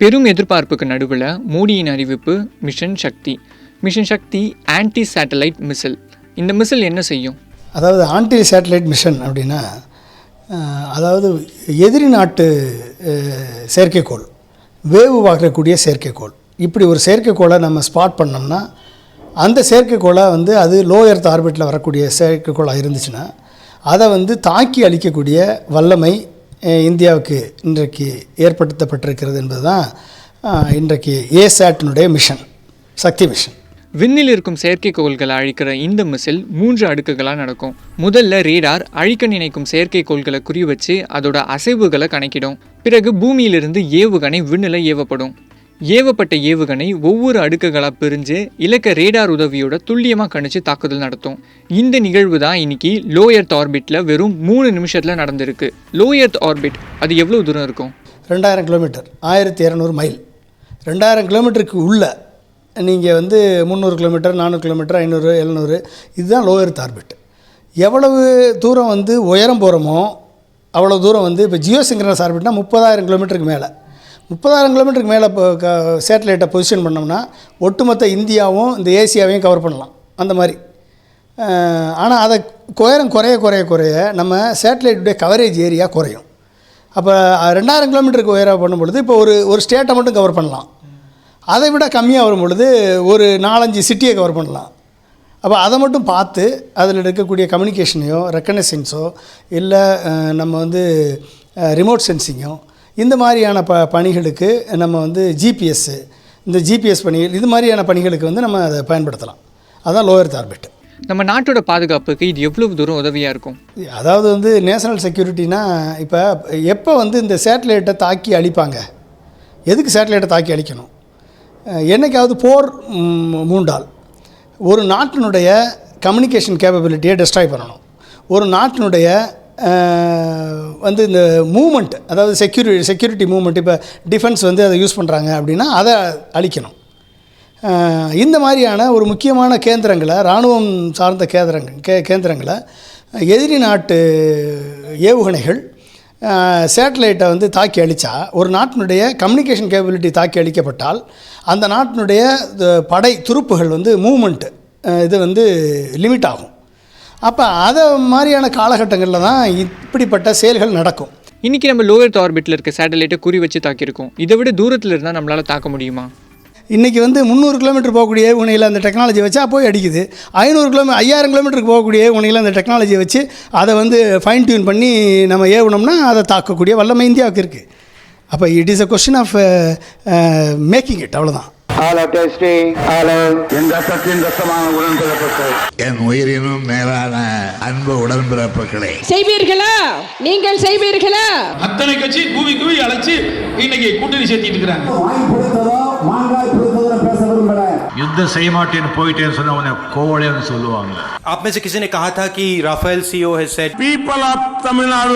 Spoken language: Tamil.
பெரும் எதிர்பார்ப்புக்கு நடுவில் மோடியின் அறிவிப்பு mission Shakti. Mission Shakti anti satellite missile இந்த மிசில் என்ன செய்யும்? அதாவது ஆன்டி சேட்டலைட் மிஷன் அப்படின்னா அதாவது எதிரி நாட்டு செயற்கைக்கோள் வேவு பார்க்கக்கூடிய செயற்கைக்கோள். இப்படி ஒரு செயற்கைக்கோளை நம்ம ஸ்பாட் பண்ணோம்னா அந்த செயற்கைக்கோளை வந்து அது லோ எர்த் ஆர்பிட்டில் வரக்கூடிய செயற்கைக்கோளாக இருந்துச்சுன்னா அதை வந்து தாக்கி அழிக்கக்கூடிய வல்லமை இந்தியாவுக்கு இன்றைக்கு ஏற்படுத்தப்பட்டிருக்கிறது என்பது தான் இன்றைக்கு ஏசாட்டினுடைய மிஷன் சக்தி மிஷன். விண்ணில் இருக்கும் செயற்கைக்கோள்களை அழிக்கிற இந்த மிசில் மூன்று அடுக்குகளாக நடக்கும். முதல்ல ரேடார் அழிக்க நினைக்கும் செயற்கைக்கோள்களை குறி வச்சு அதோட அசைவுகளை கணக்கிடும். பிறகு பூமியிலிருந்து ஏவுகணை விண்ணில் ஏவப்படும். ஏவப்பட்ட ஏவுகணை ஒவ்வொரு அடுக்குகளாக பிரிஞ்சு இலக்க ரேடார் உதவியோட துல்லியமாக கணிச்சு தாக்குதல் நடத்தும். இந்த நிகழ்வு தான் இன்னைக்கு லோ எர்த் ஆர்பிட்டில் வெறும் மூணு நிமிஷத்தில் நடந்திருக்கு. லோ எர்த் ஆர்பிட் அது எவ்வளோ தூரம் இருக்கும்? ரெண்டாயிரம் கிலோமீட்டர் ஆயிரத்தி இரநூறு மைல் ரெண்டாயிரம் கிலோமீட்டருக்கு உள்ள நீங்கள் வந்து முந்நூறு கிலோமீட்டர் நானூறு கிலோமீட்டர் ஐநூறு எழுநூறு இதுதான் லோயர்த் ஆர்பிட் எவ்வளவு தூரம் வந்து உயரம் போகிறோமோ அவ்வளோ தூரம் வந்து இப்போ ஜியோ சிங்கரஸ் ஆர்பிட்னா முப்பதாயிரம் கிலோமீட்டருக்கு மேலே. முப்பதாயிரம் கிலோமீட்டருக்கு மேலே இப்போ க சேட்டலைட்டை பொசிஷன் பண்ணோம்னா ஒட்டுமொத்த இந்தியாவும் இந்த ஏசியாவையும் கவர் பண்ணலாம். அந்த மாதிரி. ஆனால் அதை குயரம் குறைய குறைய குறைய நம்ம சேட்டலைட்டுடைய கவரேஜ் ஏரியா குறையும். அப்போ ரெண்டாயிரம் கிலோமீட்டருக்கு உயராக பண்ணும் பொழுது இப்போ ஒரு ஒரு ஸ்டேட்டை மட்டும் கவர் பண்ணலாம். அதை விட கம்மியாக வரும் பொழுது ஒரு நாலஞ்சு சிட்டியை கவர் பண்ணலாம். அப்போ அதை மட்டும் பார்த்து அதில் இருக்கக்கூடிய கம்யூனிகேஷனையோ ரெக்கனைசன்ஸோ இல்லை நம்ம வந்து ரிமோட் சென்சிங்கோ இந்த மாதிரியான ப பணிகளுக்கு நம்ம வந்து ஜிபிஎஸ்ஸு இந்த ஜிபிஎஸ் பணிகள் இது மாதிரியான பணிகளுக்கு வந்து நம்ம அதை பயன்படுத்தலாம். அதான் லோயர் ஆர்பிட் நம்ம நாட்டோட பாதுகாப்புக்கு இது எவ்வளவு தூரம் உதவியாக இருக்கும்? அதாவது வந்து நேஷனல் செக்யூரிட்டினா இப்போ எப்போ வந்து இந்த சேட்டலைட்டை தாக்கி அழிப்பாங்க? எதுக்கு சேட்டலைட்டை தாக்கி அழிக்கணும்? அஹ் என்னைக்காவது போர் மூண்டால் ஒரு நாட்டினுடைய கம்யூனிகேஷன் கேப்பபிலிட்டியை டெஸ்ட்ராய் பண்ணணும். ஒரு நாட்டினுடைய வந்து இந்த மூமெண்ட் அதாவது செக்யூரி செக்யூரிட்டி மூமெண்ட் இப்போ டிஃபென்ஸ் வந்து அதை யூஸ் பண்ணுறாங்க அப்படின்னா அதை அழிக்கணும். இந்த மாதிரியான ஒரு முக்கியமான கேந்திரங்களை இராணுவம் சார்ந்த கேந்திரங்கள் கே கேந்திரங்களை எதிரி நாட்டு ஏவுகணைகள் சேட்டலைட்டை வந்து தாக்கி அழித்தா ஒரு நாட்டினுடைய கம்யூனிகேஷன் கேபிலிட்டி தாக்கி அழிக்கப்பட்டால் அந்த நாட்டினுடைய படை துருப்புகள் வந்து மூமெண்ட்டு இது வந்து லிமிட் ஆகும். அப்போ அதை மாதிரியான காலகட்டங்களில் தான் இப்படிப்பட்ட செயல்கள் நடக்கும் இன்னைக்கு நம்ம லோ எர்த் ஆர்பிட்டில் இருக்க சேட்டலைட்டை குறி வச்சு தாக்கியிருக்கோம் இதை விட தூரத்தில் இருந்தால் நம்மளால் தாக்க முடியுமா இன்றைக்கி வந்து முந்நூறு கிலோமீட்டர் போகக்கூடிய ஏவுகணையில் அந்த டெக்னாலஜி வச்சா போய் அடிக்குது ஐநூறு கிலோமீ ஐயாயிரம் கிலோமீட்டருக்கு போகக்கூடிய ஏவுகணையில் அந்த டெக்னாலஜியை வச்சு அதை வந்து ஃபைன் டியூன் பண்ணி நம்ம ஏவுனோம்னா அதை தாக்கக்கூடிய வல்லமை இந்தியாவுக்கு இருக்குது அப்போ it is a question of making it அவ்வளோதான் Hello, testing. Hello. என் ரத்தத்தின் ரத்தமான உடன்பிறப்புகள் என் உயிரினும் மேலான அன்பு உடன்பிறப்புகளே செய்வீர்களா நீங்கள் செய்வீர்களா அத்தனை கட்சி கூவி கூவி அழைச்சு இன்னைக்கு கூட்டணி சேர்த்திட்டு இருக்கிறாங்க வாய் பிடித்ததோ மாங்காய் பிடித்ததோ பேச விரும்புகிறேன் யுத்தம் செய்ய மாட்டேன்னு போயிட்டேன்னு சொன்ன உடனே கோவலேன்னு சொல்லுவாங்க आप में से किसी ने कहा था कि Rafale CEO has said people of Tamil Nadu